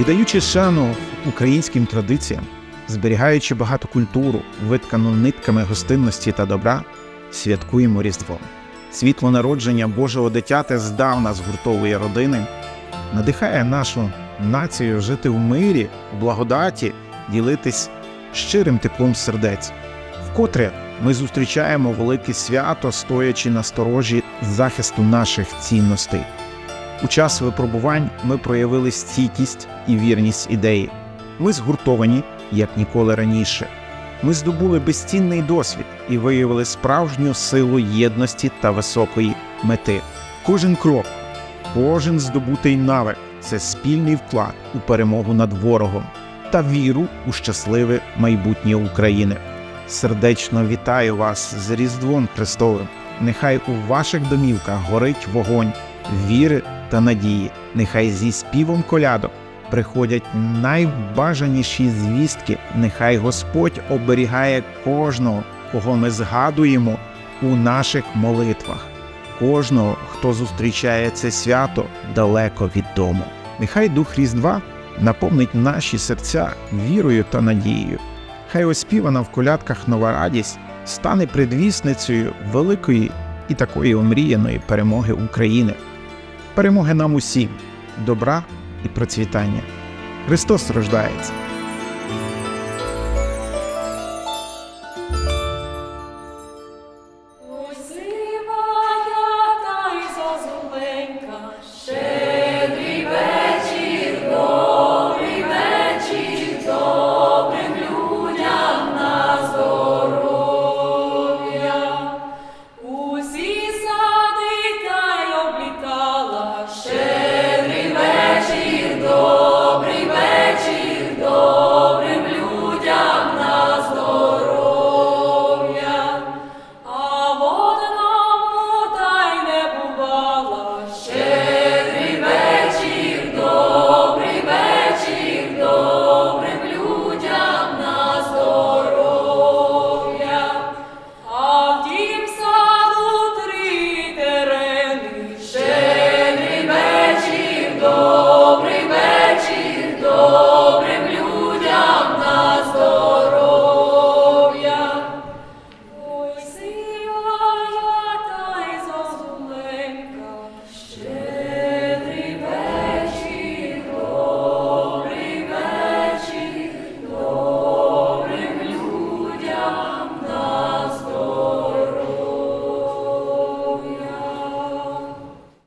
Віддаючи шану українським традиціям, зберігаючи багату культуру, виткану нитками гостинності та добра, святкуємо Різдво. Світло народження Божого дитяти здавна згуртовує родини, надихає нашу націю жити в мирі, в благодаті, ділитись щирим теплом сердець. Вкотре ми зустрічаємо велике свято, стоячи на сторожі захисту наших цінностей. У час випробувань ми проявили стійкість і вірність ідеї. Ми згуртовані, як ніколи раніше. Ми здобули безцінний досвід і виявили справжню силу єдності та високої мети. Кожен крок, кожен здобутий навик це спільний вклад у перемогу над ворогом та віру у щасливе майбутнє України. Сердечно вітаю вас з Різдвом Христовим. Нехай у ваших домівках горить вогонь віри та надії. Нехай зі співом колядок приходять найбажаніші звістки. Нехай Господь оберігає кожного, кого ми згадуємо у наших молитвах, кожного, хто зустрічає це свято далеко від дому. Нехай Дух Різдва наповнить наші серця вірою та надією. Хай оспівана в колядках нова радість стане предвісницею великої і такої омріяної перемоги України. Перемоги нам усім, добра і процвітання. Христос рождається.